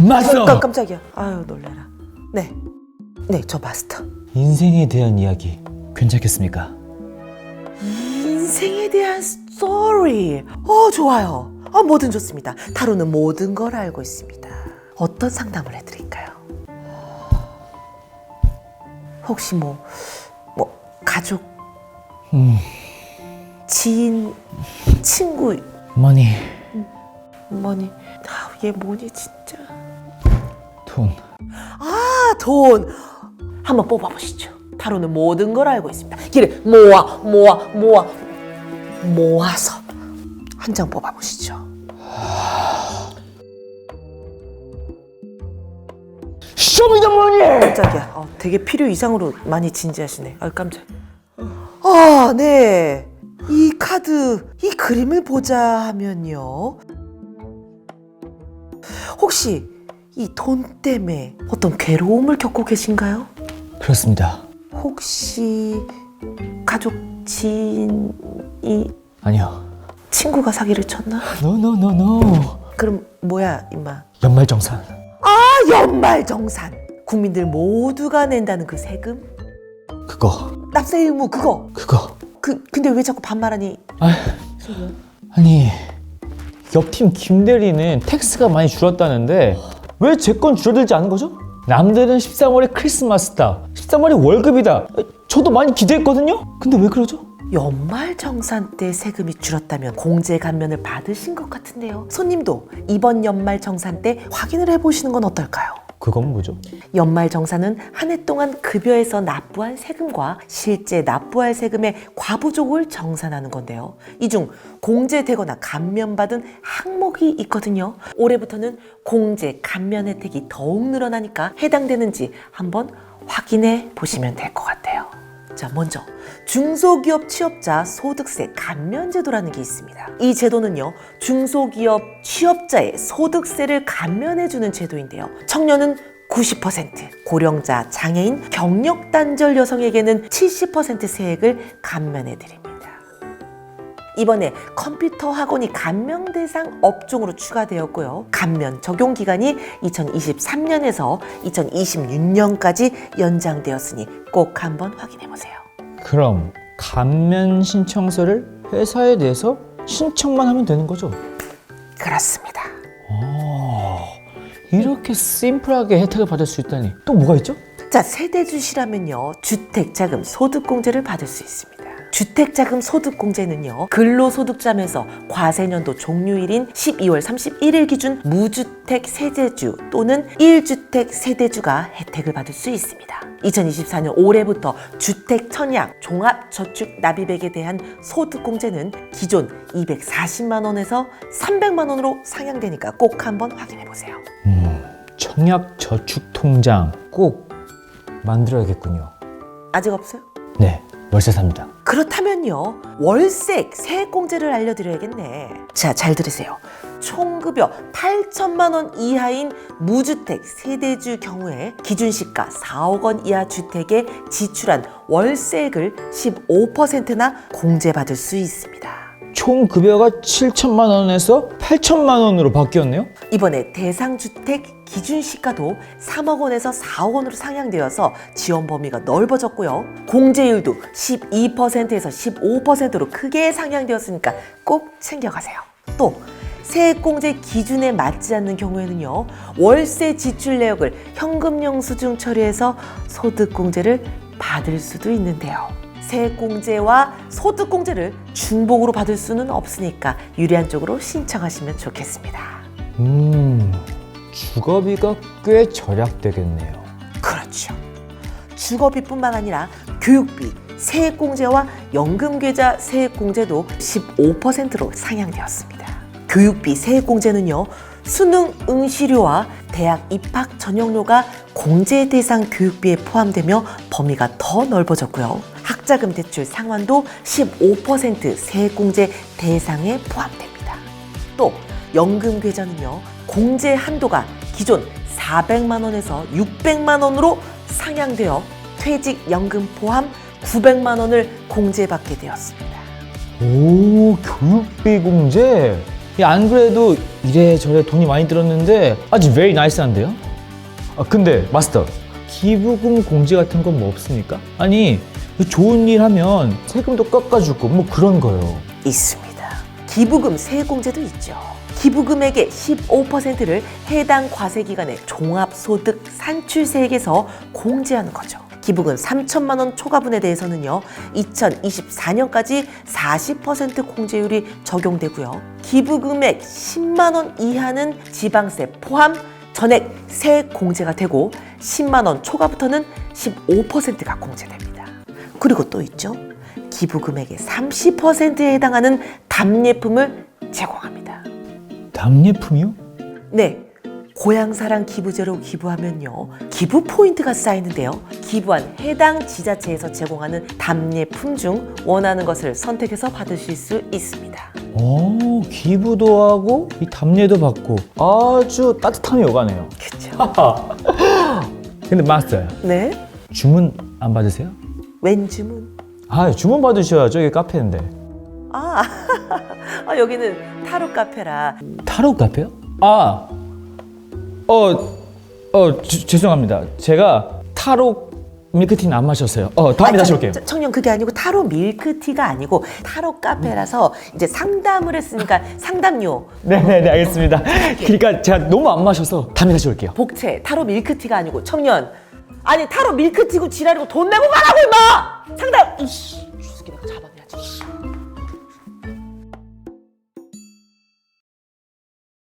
마스터! 깜, 깜짝이야. 아유 놀래라. 네, 네, 저 마스터. 인생에 대한 이야기 괜찮겠습니까? 인생에 대한 스토리. 어, 좋아요. 어, 뭐든 좋습니다. 타로는 모든 걸 알고 있습니다. 어떤 상담을 해드릴까요? 혹시 뭐, 뭐, 가족, 음, 지인, 친구, 머니, 뭐니. 아, 얘 뭐니, 진짜. 돈. 아, 돈. 한번 뽑아보시죠. 타로는 모든 걸 알고 있습니다. 길을 모아, 모아, 모아, 모아서 한 장 뽑아보시죠. 쇼미더머니! 깜짝이야. 어, 되게 필요 이상으로 많이 진지하시네. 아, 깜짝. 아, 네. 이 카드, 이 그림을 보자 하면요. 혹시 이 돈 때문에 어떤 괴로움을 겪고 계신가요? 그렇습니다. 혹시 가족 지인이 아니요. 친구가 사기를 쳤나? 노노노노. 그럼 뭐야 임마? 연말정산. 아 연말정산 국민들 모두가 낸다는 그 세금? 그거, 납세 의무 그거 그거. 그 근데 왜 자꾸 반말하니? 아, 아니, 옆팀 김 대리는 텍스가 많이 줄었다는데 왜 제 건 줄어들지 않은 거죠? 남들은 13월에 크리스마스다. 13월이 월급이다. 저도 많이 기대했거든요? 근데 왜 그러죠? 연말 정산 때 세금이 줄었다면 공제 감면을 받으신 것 같은데요. 손님도 이번 연말 정산 때 확인을 해보시는 건 어떨까요? 그건 뭐죠? 연말 정산은 한 해 동안 급여에서 납부한 세금과 실제 납부할 세금의 과부족을 정산하는 건데요. 이 중 공제되거나 감면받은 항목이 있거든요. 올해부터는 공제, 감면 혜택이 더욱 늘어나니까 해당되는지 한번 확인해 보시면 될 것 같아요. 자, 먼저 중소기업 취업자 소득세 감면 제도라는 게 있습니다. 이 제도는요, 중소기업 취업자의 소득세를 감면해 주는 제도인데요. 청년은 90%, 고령자, 장애인, 경력 단절 여성에게는 70% 세액을 감면해 드립니다. 이번에 컴퓨터 학원이 감면 대상 업종으로 추가되었고요. 감면 적용 기간이 2023년에서 2026년까지 연장되었으니 꼭 한번 확인해 보세요. 그럼 감면 신청서를 회사에 내서 신청만 하면 되는 거죠? 그렇습니다. 아, 이렇게 심플하게 혜택을 받을 수 있다니 또 뭐가 있죠? 자, 세대주시라면요, 주택자금 소득공제를 받을 수 있습니다. 주택자금 소득공제는요, 근로소득자면서 과세년도 종료일인 12월 31일 기준 무주택 세대주 또는 1주택 세대주가 혜택을 받을 수 있습니다. 2024년 올해부터 주택 청약 종합저축 납입액에 대한 소득공제는 기존 240만 원에서 300만 원으로 상향되니까 꼭 한번 확인해 보세요. 청약 저축 통장 꼭 만들어야겠군요. 아직 없어요? 네, 월세 삽니다. 그렇다면요 월세 세액공제를 알려드려야겠네. 자 잘 들으세요. 총급여 8천만 원 이하인 무주택 세대주 경우에 기준시가 4억 원 이하 주택에 지출한 월세액을 15%나 공제받을 수 있습니다 총 급여가 7천만 원에서 8천만 원으로 바뀌었네요. 이번에 대상주택 기준시가도 3억 원에서 4억 원으로 상향되어서 지원 범위가 넓어졌고요. 공제율도 12%에서 15%로 크게 상향되었으니까 꼭 챙겨가세요. 또 세액공제 기준에 맞지 않는 경우에는요 월세 지출 내역을 현금 영수증 처리해서 소득공제를 받을 수도 있는데요. 세액공제와 소득공제를 중복으로 받을 수는 없으니까 유리한 쪽으로 신청하시면 좋겠습니다. 음, 주거비가 꽤 절약되겠네요. 그렇죠. 주거비뿐만 아니라 교육비, 세액공제와 연금계좌 세액공제도 15%로 상향되었습니다. 교육비 세액공제는요, 수능 응시료와 대학 입학 전형료가 공제 대상 교육비에 포함되며 범위가 더 넓어졌고요. 학자금 대출 상환도 15% 세액공제 대상에 포함됩니다. 또 연금 계좌는요 공제 한도가 기존 400만 원에서 600만 원으로 상향되어 퇴직연금 포함 900만 원을 공제받게 되었습니다. 오, 교육비 공제? 이안 그래도 이래저래 돈이 많이 들었는데 아주 very nice한데요? 아, 근데 마스터, 기부금 공제 같은 건 뭐 없습니까? 아니, 좋은 일 하면 세금도 깎아주고 뭐 그런 거요. 있습니다. 기부금 세공제도 있죠. 기부금액의 15%를 해당 과세기간의 종합소득 산출세액에서 공제하는 거죠. 기부금 3천만 원 초과분에 대해서는요, 2024년까지 40% 공제율이 적용되고요. 기부금액 10만 원 이하는 지방세 포함 전액 세 공제가 되고 10만 원 초과부터는 15%가 공제됩니다. 그리고 또 있죠. 기부 금액의 30%에 해당하는 답례품을 제공합니다. 답례품이요? 네. 고향사랑 기부제로 기부하면요. 기부 포인트가 쌓이는데요. 기부한 해당 지자체에서 제공하는 답례품 중 원하는 것을 선택해서 받으실 수 있습니다. 오, 기부도 하고 이 답례도 받고 아주 따뜻함이 오가네요. 그렇죠? 근데 마스터요, 네. 주문 안 받으세요? 웬 주문? 아, 주문 받으셔야죠. 이게 카페인데. 아, 아, 여기는 타로 카페라 타로 카페요? 아, 어, 어, 주- 죄송합니다. 제가 타로 밀크티는 안 마셨어요. 어, 다음에 아, 다시 저- 올게요. 저- 청년 그게 아니고 타로 밀크티가 아니고 타로 카페라서 이제 상담을 했으니까 상담료 네네네, 알겠습니다. 그러니까 제가 너무 안 마셔서 다음에 다시 올게요. 복채 타로 밀크티가 아니고 청년 아니 타로 밀크티고 지랄이고 돈 내고 가라고 임마! 상담! 이씨